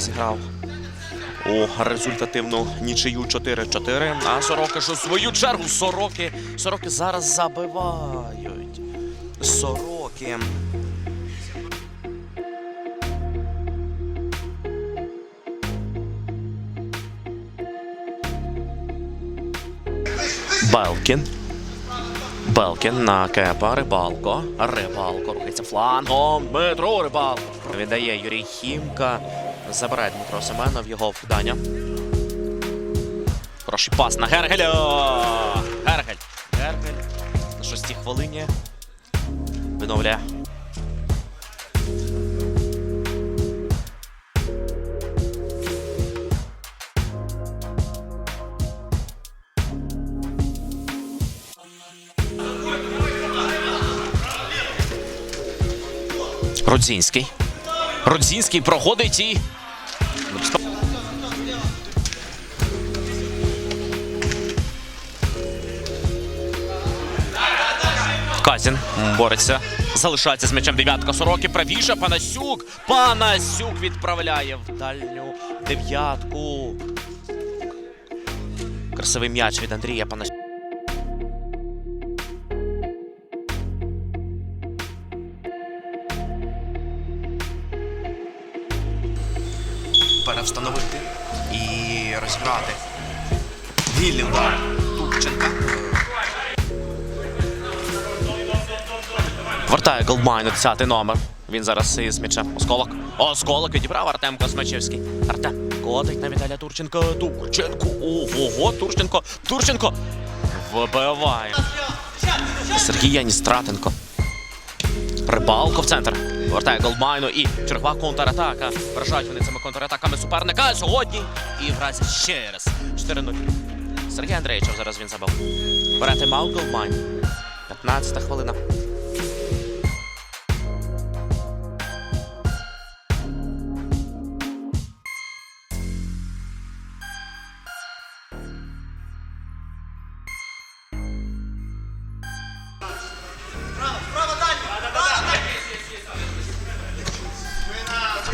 зіграв у результативну нічию 4-4. А Сороки у свою чергу Сороки. Сороки зараз забивають. Сороки. Белкін. Белкін на кепа. Рибалко. Рибалко рухається флангом. Дмитро Рибалко. Віддає Юрій Хімка. Забирає Дмитро Семенов його вкидання. Хороший пас на Гергеля. Гергель. Гергель. На шостій хвилині. Відновляє. Родзінський. Родзінський проходить і. Казін бореться. Залишається з м'ячем дев'ятка сороки. Правіше Панасюк. Панасюк відправляє в дальню дев'ятку. Красивий м'яч від Андрія Панасюка. Перевстановити і розіграти. Вільний удар Тупченка. Вертає Голдмайн, 10 номер. Він зараз із м'ячем. Осколок. Осколок відібрав Артем Космачевський. Артем кодить на Віталія Турченка. Турченко. Ого, Турченко. Турченко. Вибиває. Сергій Яністратенко. Рибалко в центр. Вертає Голдмайну і чергова контратака. Вражають вони цими контратаками суперника сьогодні. І грає ще раз. 4-0. Сергій Андрійчев зараз він забив. Бере тайм-аут Голдмайн. 15 хвилина.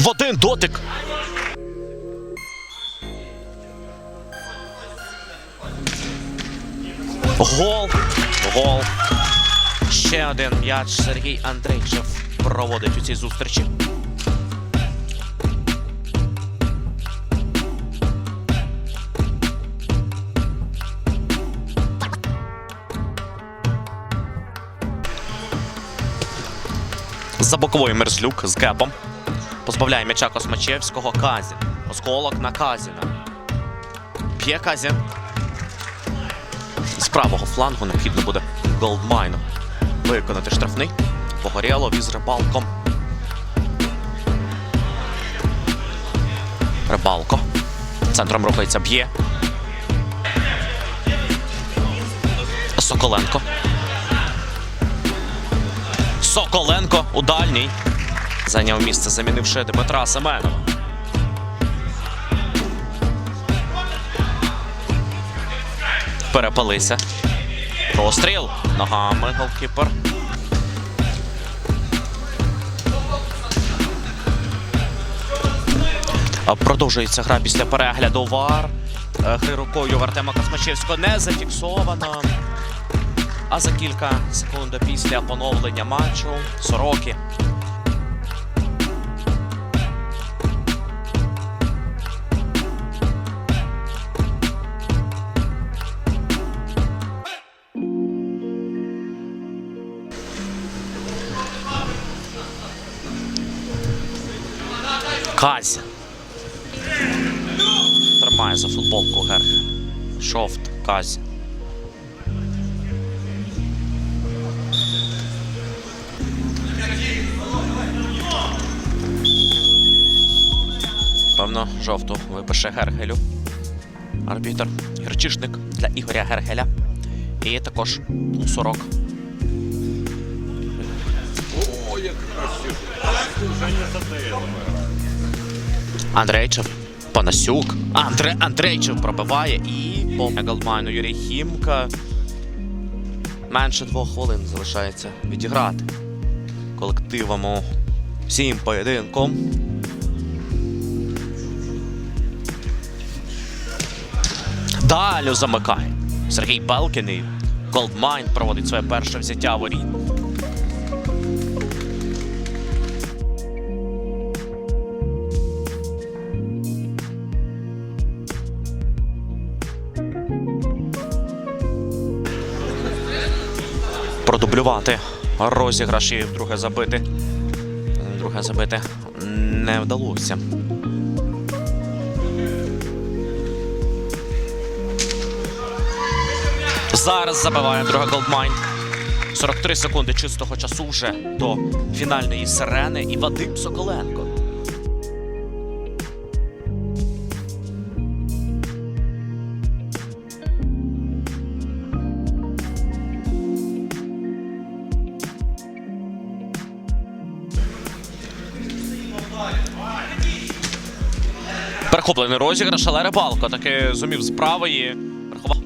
В один дотик. Гол. Гол. Ще один м'яч Сергій Андрейчев проводить у цій зустрічі. За боковою Мерзлюк з гепом. Позбавляє м'яча Космачевського Казін. Осколок на Казіна. П'є Казін. З правого флангу необхідно буде Голдмайну виконати штрафний. Погорєло із рибалком. Рибалко. Центром рухається б'є. Соколенко. Соколенко у дальній. Зайняв місце, замінивши Дмитра Семенова. Перепалися. Простріл. Ногами голкіпер. Продовжується гра після перегляду вар. Е, Гри рукою в Артема Космачевського не зафіксовано. А за кілька секунд після поновлення матчу Сороки Казя. Тримає за футболку Герх. Шофт, Казя. Певно, жовту випише Гергелю. Арбітер. Герчишник для Ігоря Гергеля. І також сорок. Андрейчев. Панасюк. Андре... Андрейчев пробиває і по Голдмайну Юрій Хімка. Менше двох хвилин залишається відіграти колективом у всім поєдинком. Далі замикає Сергій Белкін і Голдмайн проводить своє перше взяття воріт. Продублювати розіграш і вдруге забити. Друге забити не вдалося. Зараз забиває друга Голдмайн. 43 секунди чистого часу вже до фінальної сирени і Вадим Соколенко. Перехоплений розіграш, але рибалко таки зумів з правої. Переховав.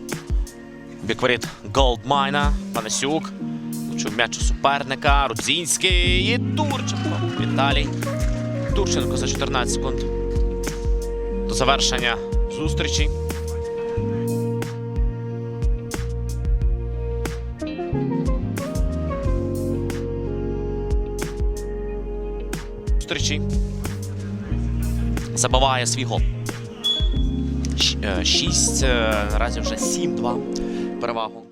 Бікворіт Голдмайна, Панасюк. Влучив м'яч у суперника. Рудзінський і Турченко. Віталій. Турченко за 14 секунд. До завершення зустрічі. Зустрічі. Забиває свій гол. 6, наразі вже 7-2 перевагу.